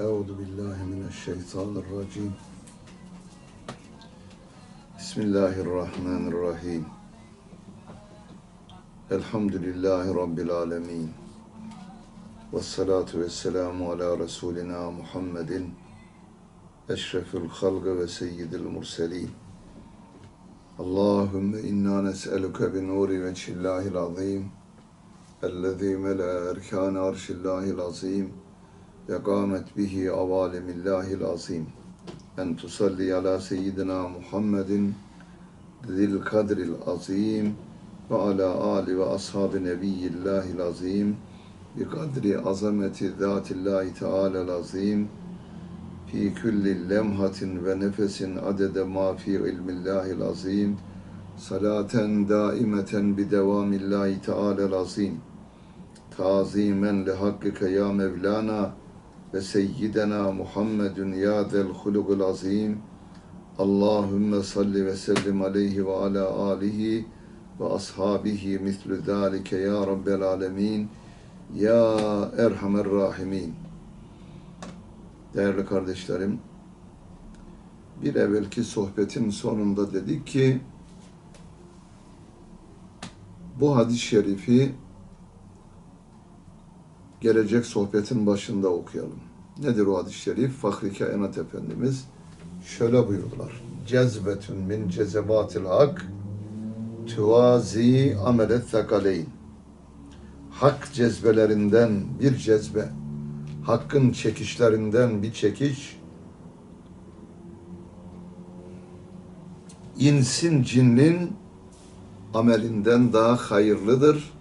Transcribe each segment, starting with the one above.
Euzu billahi mineşşeytanirracim. Bismillahirrahmanirrahim. Elhamdülillahi Rabbil alemin. Ve salatu ve selamu ala Resulina Muhammedin. Eşrefül halgı ve seyyidil murselin. Allahümme inna nes'eluke bi nuri veçillahil azim. Ellezî mele'e erkâne arşillahil azim ve kâmet bihi avâlemillâhil azîm. En tusalli ala seyyidina Muhammedin zil kadril azîm ve ala âli ve ashabi nebiyyillâhil azîm bi kadri azameti zâtillâhi teâlel azîm fi külli lemhatin ve nefesin adede ma fi ilmillâhil azîm salaten daimeten bi devamillâhi teâlel azîm tazimen li hakkike ya Mevlana ve seyyidena Muhammedun ya zel hulugul azim. Allahümme salli ve sellim aleyhi ve ala alihi ve ashabihi mislu zalike ya rabbel alemin. Ya erhamer rahimin. Değerli kardeşlerim, bir evvelki sohbetin sonunda dedik ki bu hadis-i şerifi gelecek sohbetin başında okuyalım. Nedir o hadis-i şerif? Fahri Kainat Efendimiz şöyle buyurdular. Cezbetün min cezebatil hak tuvazi amelet thakaleyn. Hak cezbelerinden bir cezbe, hakkın çekişlerinden bir çekiş, insin cinnin amelinden daha hayırlıdır,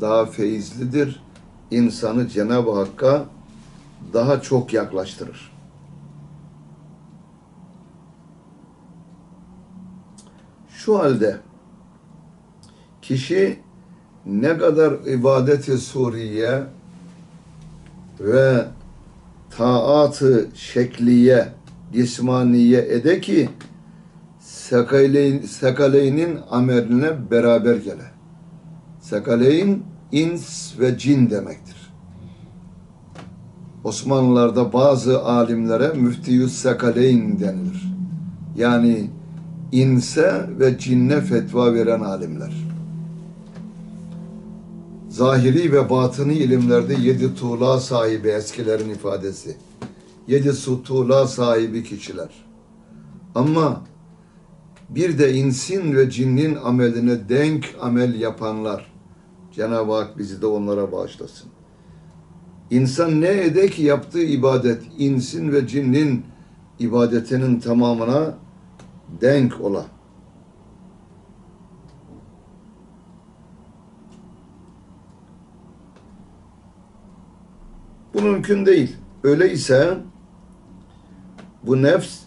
daha feyizlidir, insanı Cenab-ı Hakk'a daha çok yaklaştırır. Şu halde kişi ne kadar ibadet-i suriye ve taatı şekliye, cismaniye ede ki sekaleyn, sekaleynin ameline beraber gele. Sekaleyn ins ve cin demektir. Osmanlılarda bazı alimlere müftiyüs sekaleyn denilir. Yani inse ve cinne fetva veren alimler. Zahiri ve batıni ilimlerde yedi tuğla sahibi eskilerin ifadesi. Yedi tuğla sahibi kişiler. Ama bir de insin ve cinnin ameline denk amel yapanlar. Cenab-ı Hak bizi de onlara bağışlasın. İnsan ne ede ki yaptığı ibadet insin ve cinnin ibadetinin tamamına denk ola. Bu mümkün değil. Öyleyse bu nefs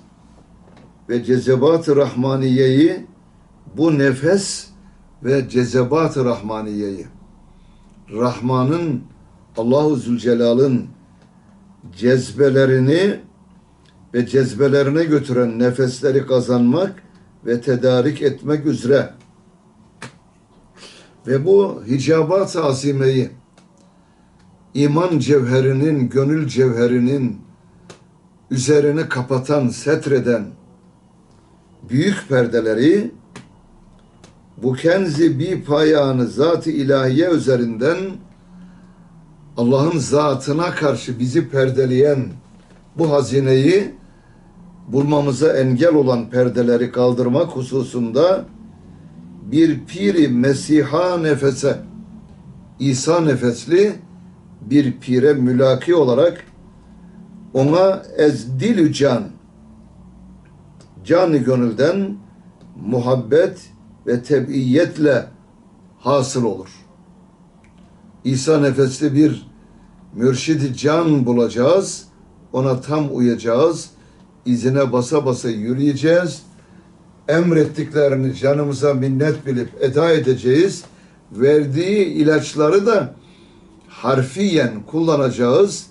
ve cezebat-ı rahmaniyeyi bu nefes ve cezebat-ı rahmaniyeyi Rahman'ın Allahu Zülcelal'ın cezbelerini ve cezbelerine götüren nefesleri kazanmak ve tedarik etmek üzere. Ve bu hicabat-ı azimeyi iman cevherinin, gönül cevherinin üzerini kapatan, setreden büyük perdeleri bu kenzi bir payağını zat-ı ilahiye üzerinden Allah'ın zatına karşı bizi perdeleyen bu hazineyi bulmamıza engel olan perdeleri kaldırmak hususunda bir piri Mesiha nefese İsa nefesli bir pire mülaki olarak ona ezdilü can canı gönülden muhabbet ve tebiyetle hasıl olur. İsa nefesli bir mürşidi can bulacağız. Ona tam uyacağız. izine basa basa yürüyeceğiz. Emrettiklerini canımıza minnet bilip eda edeceğiz. Verdiği ilaçları da harfiyen kullanacağız.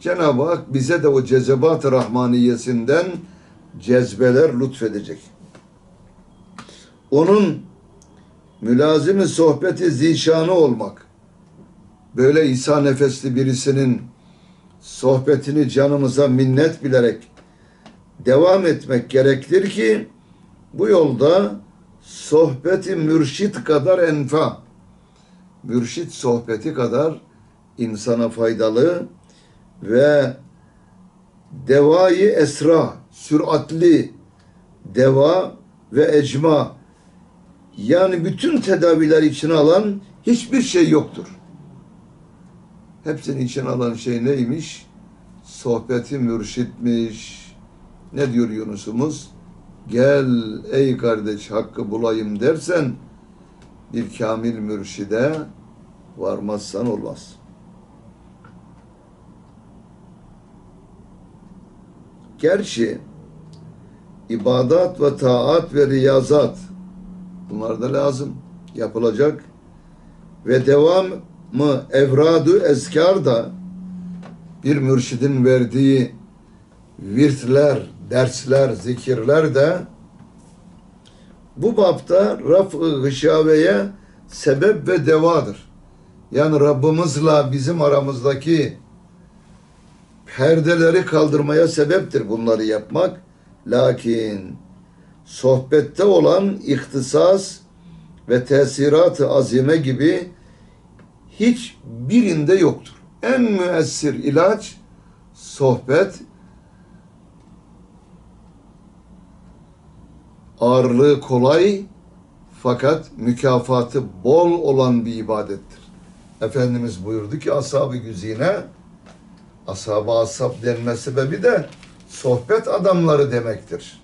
Cenab-ı Hak bize de o cezebat-ı rahmaniyesinden cezbeler lütfedecek. Onun mülazimi sohbeti zişanı olmak, böyle İsa nefesli birisinin sohbetini canımıza minnet bilerek devam etmek gerektir ki bu yolda sohbeti mürşit kadar enfa, mürşit sohbeti kadar insana faydalı ve devayı esra, süratli deva ve ecma yani bütün tedaviler içine alan hiçbir şey yoktur. Hepsini içine alan şey neymiş? Sohbeti mürşitmiş. Ne diyor Yunus'umuz? Gel ey kardeş hakkı bulayım dersen bir kamil mürşide varmazsan olmaz. Gerçi ibadat ve taat ve riyazat bunlar da lazım yapılacak ve devamı evradu ezkar da bir mürşidin verdiği virtler, dersler, zikirler de bu bapta raf-ı gışaveye sebep ve devadır. Yani Rabbimizle bizim aramızdaki perdeleri kaldırmaya sebeptir bunları yapmak. Lakin sohbette olan ihtisas ve tesirat-ı azime gibi hiç birinde yoktur. En müessir ilaç sohbet ağırlığı kolay fakat mükafatı bol olan bir ibadettir. Efendimiz buyurdu ki ashab-ı güzine ashab-ı ashab denme sebebi de sohbet adamları demektir.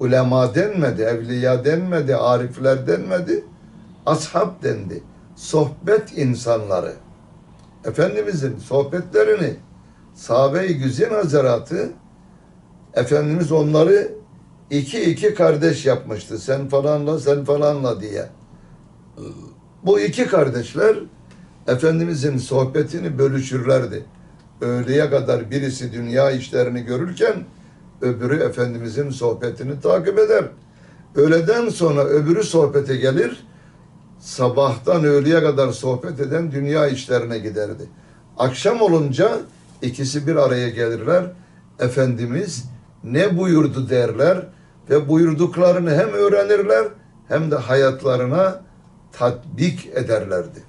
Ulema denmedi, evliya denmedi, arifler denmedi. Ashab dendi. Sohbet insanları. Efendimizin sohbetlerini sahabe-i güzin hazaratı Efendimiz onları iki iki kardeş yapmıştı. Sen falanla sen falanla diye. Bu iki kardeşler Efendimizin sohbetini bölüşürlerdi. Öğleye kadar birisi dünya işlerini görürken öbürü Efendimizin sohbetini takip eder. Öğleden sonra öbürü sohbete gelir. Sabahtan öğleye kadar sohbet eden dünya işlerine giderdi. Akşam olunca ikisi bir araya gelirler. Efendimiz ne buyurdu derler ve buyurduklarını hem öğrenirler hem de hayatlarına tatbik ederlerdi.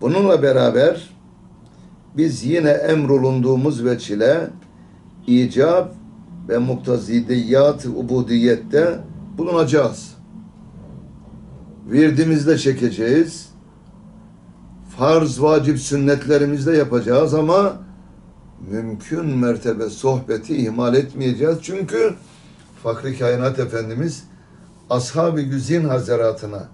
Bununla beraber biz yine emrolunduğumuz veçile icab ve muktazidiyat ubudiyette bulunacağız. Virdimizde çekeceğiz. Farz, vacip, sünnetlerimizde yapacağız ama mümkün mertebe sohbeti ihmal etmeyeceğiz. Çünkü Fakri Kainat Efendimiz Ashab-ı Güzin Hazaratına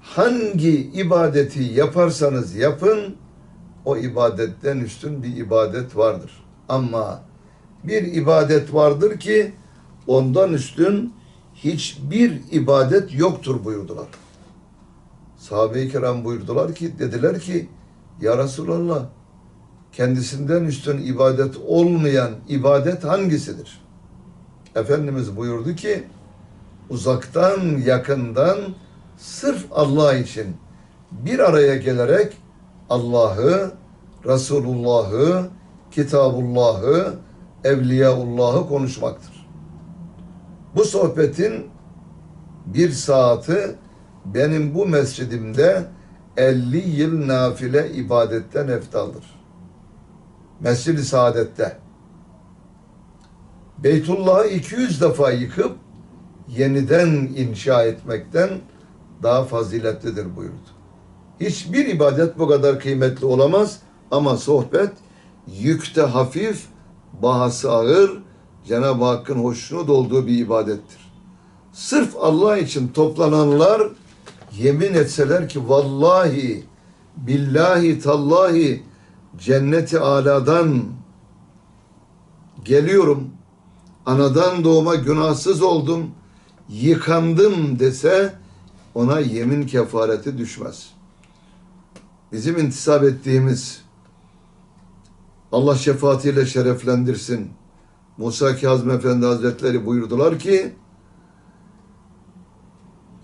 hangi ibadeti yaparsanız yapın o ibadetten üstün bir ibadet vardır. Ama bir ibadet vardır ki ondan üstün hiçbir ibadet yoktur buyurdular. Sahabe-i kiram buyurdular ki dediler ki ya Resulallah kendisinden üstün ibadet olmayan ibadet hangisidir? Efendimiz buyurdu ki uzaktan yakından sırf Allah için bir araya gelerek Allah'ı, Resulullah'ı, Kitabullah'ı, Evliyaullah'ı konuşmaktır. Bu sohbetin bir saati benim bu mescidimde 50 yıl nafile ibadetten eftaldır. Mescid-i Saadet'te. Beytullah'ı 200 defa yıkıp yeniden inşa etmekten daha faziletlidir buyurdu. Hiçbir ibadet bu kadar kıymetli olamaz ama sohbet yükte hafif, bahası ağır, Cenab-ı Hakk'ın hoşnut olduğu bir ibadettir. Sırf Allah için toplananlar yemin etseler ki vallahi, billahi, tallahi cenneti aladan geliyorum. Anadan doğma günahsız oldum, yıkandım dese ona yemin kefareti düşmez. Bizim intisap ettiğimiz Allah şefaatiyle şereflendirsin. Musa Kazım Efendi Hazretleri buyurdular ki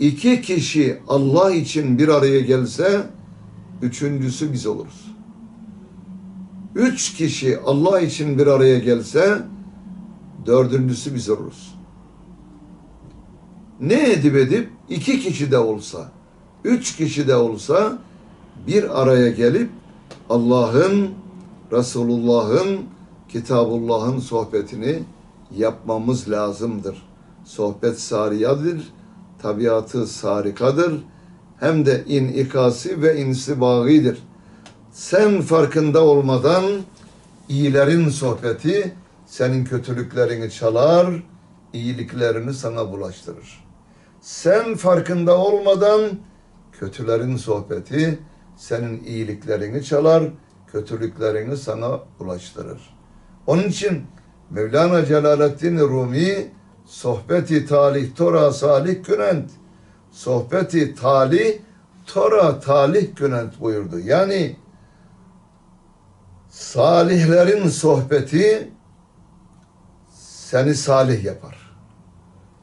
iki kişi Allah için bir araya gelse üçüncüsü biz oluruz. Üç kişi Allah için bir araya gelse dördüncüsü biz oluruz. Ne edip edip iki kişi de olsa, üç kişi de olsa bir araya gelip Allah'ın, Resulullah'ın, Kitabullah'ın sohbetini yapmamız lazımdır. Sohbet sariyadır, tabiatı sarikadır. Hem de inikası ve insibagidir. Sen farkında olmadan iyilerin sohbeti senin kötülüklerini çalar, iyiliklerini sana bulaştırır. Sen farkında olmadan kötülerin sohbeti senin iyiliklerini çalar, kötülüklerini sana bulaştırır. Onun için Mevlana Celaleddin Rumi sohbeti talih tora salih günent sohbeti talih tora talih günent buyurdu. Yani salihlerin sohbeti seni salih yapar.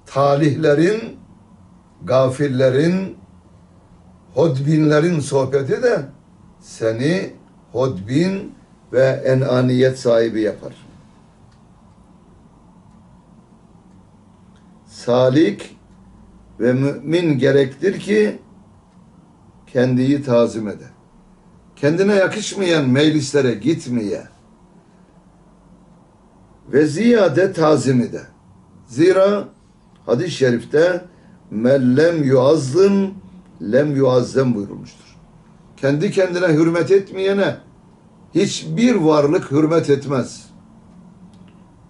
Talihlerin, gafillerin, hodbinlerin sohbeti de seni hodbin ve enaniyet sahibi yapar. Salik ve mümin gerektir ki kendiyi tazim ede. Kendine yakışmayan meclislere gitmeye ve ziyade tazim ede. Zira hadis-i şerifte mellem yuazzım lem yuazzem buyurulmuştur. Kendi kendine hürmet etmeyene hiçbir varlık hürmet etmez.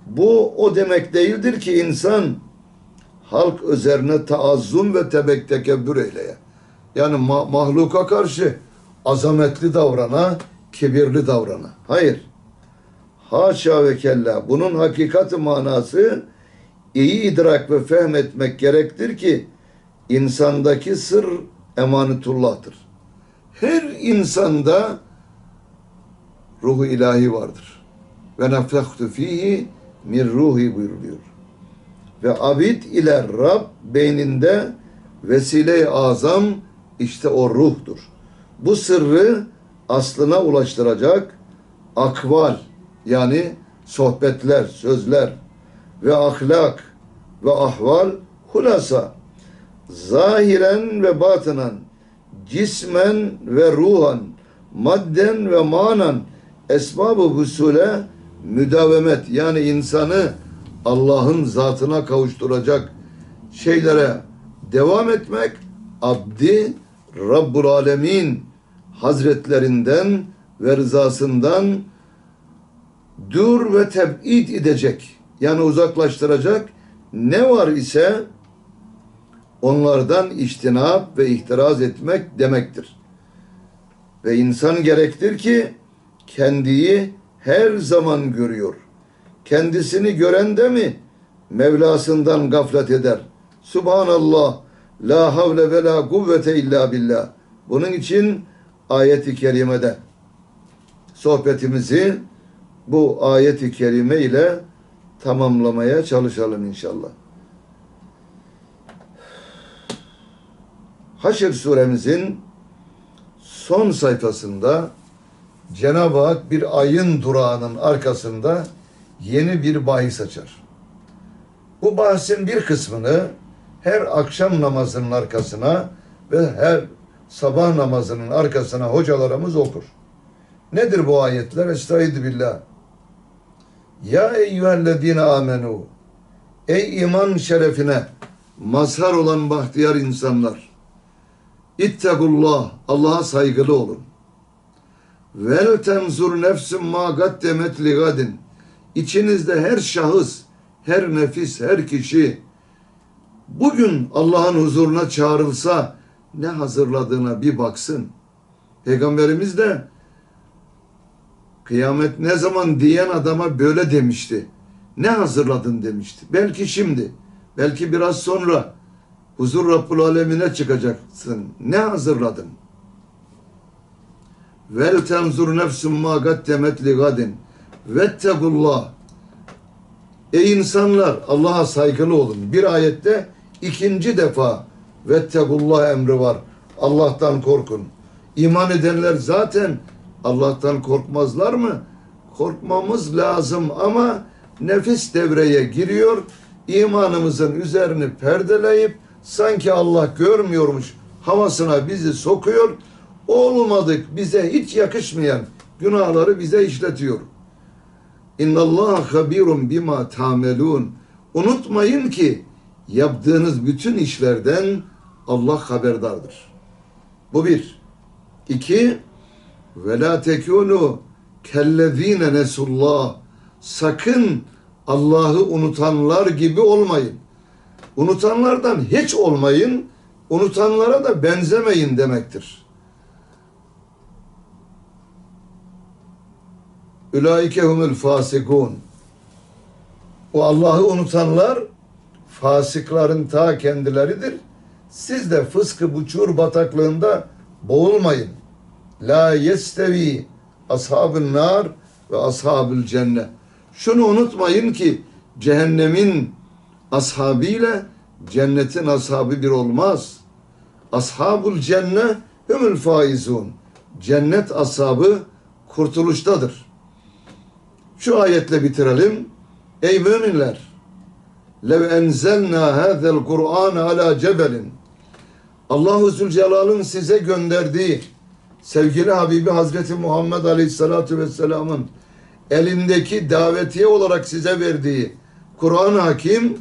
Bu o demek değildir ki insan halk üzerine taazzum ve tebek tekebbür eyleye. Yani ma- mahluka karşı azametli davrana, kibirli davrana. Hayır. Haşa ve kella. Bunun hakikati manası iyi idrak ve fehmetmek gerektir ki insandaki sır emanetullah'tır. Her insanda ruhu ilahi vardır. Ve nefektu fihi min ruhi buyuruluyor. Ve abid ile Rab beyninde vesile-i azam işte o ruhtur. Bu sırrı aslına ulaştıracak akval yani sohbetler, sözler ve ahlak ve ahval hulasa zahiren ve batınan cismen ve ruhan madden ve manan esbab-ı husule müdavemet yani insanı Allah'ın zatına kavuşturacak şeylere devam etmek abdi Rabbul Alemin Hazretlerinden ve rızasından dur ve teb'id edecek. Yani uzaklaştıracak ne var ise onlardan içtinap ve ihtiraz etmek demektir. Ve insan gerektir ki kendiyi her zaman görüyor. Kendisini gören de mi Mevlasından gaflet eder. Subhanallah, la havle ve la kuvvete illa billah. Bunun için ayeti kerimede sohbetimizi bu ayeti kerime ile tamamlamaya çalışalım inşallah. Haşr suremizin son sayfasında Cenab-ı Hak bir ayın durağının arkasında yeni bir bahis açar. Bu bahsin bir kısmını her akşam namazının arkasına ve her sabah namazının arkasına hocalarımız okur. Nedir bu ayetler? Estaizu billah. Ya eyyühellezine amenu. Ey iman şerefine mazhar olan bahtiyar insanlar. İttegullah. Allah'a saygılı olun. Vel tenzur nefsün ma gaddemet li. İçinizde her şahıs, her nefis, her kişi bugün Allah'ın huzuruna çağrılsa ne hazırladığına bir baksın. Peygamberimiz de kıyamet ne zaman diyen adama böyle demişti. Ne hazırladın demişti. Belki şimdi, belki biraz sonra huzur Rabbul Alemine çıkacaksın. Ne hazırladın? Vel tenzur nefsum ma gaddemet li gadin. Vettegullah. Ey insanlar Allah'a saygılı olun. Bir ayette ikinci defa Vettegullah emri var. Allah'tan korkun. İman edenler zaten Allah'tan korkmazlar mı? Korkmamız lazım ama nefis devreye giriyor. İmanımızın üzerini perdeleyip sanki Allah görmüyormuş havasına bizi sokuyor. Olmadık bize hiç yakışmayan günahları bize işletiyor. İnnallâhe habirun bima tamelun. Unutmayın ki yaptığınız bütün işlerden Allah haberdardır. Bu bir. İki, ve la tekunu kellezine nesullah. Sakın Allah'ı unutanlar gibi olmayın. Unutanlardan hiç olmayın, unutanlara da benzemeyin demektir. Ülaike humul fasikun. O Allah'ı unutanlar fasıkların ta kendileridir. Siz de fıskı buçur bataklığında boğulmayın. La yestevi ashabın nar ve ashabül cennet. Şunu unutmayın ki cehennemin ashabıyla cennetin ashabı bir olmaz. Ashabul cennet hümül faizun. Cennet ashabı kurtuluştadır. Şu ayetle bitirelim. Ey müminler! Lev enzelna hâzel Kur'an ala cebelin. Allahu Zülcelal'ın size gönderdiği sevgili Habibi Hazreti Muhammed Aleyhisselatü Vesselam'ın elindeki davetiye olarak size verdiği Kur'an-ı Hakim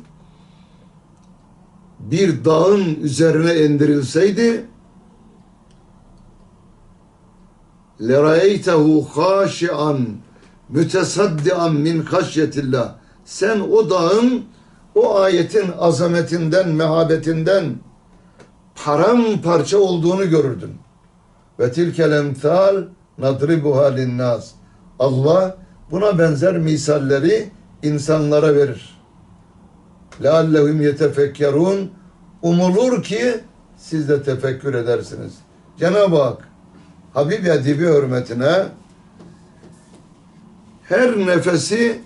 bir dağın üzerine indirilseydi لَرَيْتَهُ خَاشِعًا mütesaddian min haşyetillah. Sen o dağın o ayetin azametinden, mehabetinden paramparça olduğunu görürdün. Ve tilkel emthal nadribuha linnas. Allah buna benzer misalleri insanlara verir. Leallehum yetefekkerun. Umulur ki siz de tefekkür edersiniz. Cenab-ı Hak Habib Edibi hürmetine her nefesi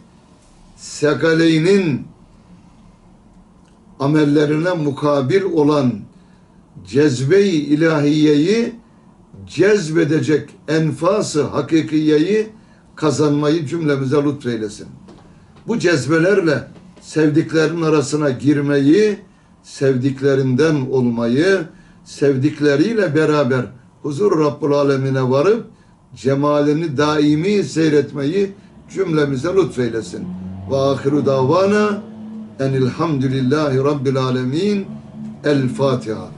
sekaleynin amellerine mukabil olan cezbe-i ilahiyeyi cezbedecek enfası hakikiyeyi kazanmayı cümlemize lütfeylesin. Bu cezbelerle sevdiklerin arasına girmeyi, sevdiklerinden olmayı, sevdikleriyle beraber huzur Rabbul Alemine varıp cemalini daimi seyretmeyi cümlemize lütfeylesin. Ve ahiru davana enilhamdülillahi rabbil alemin. El Fatiha.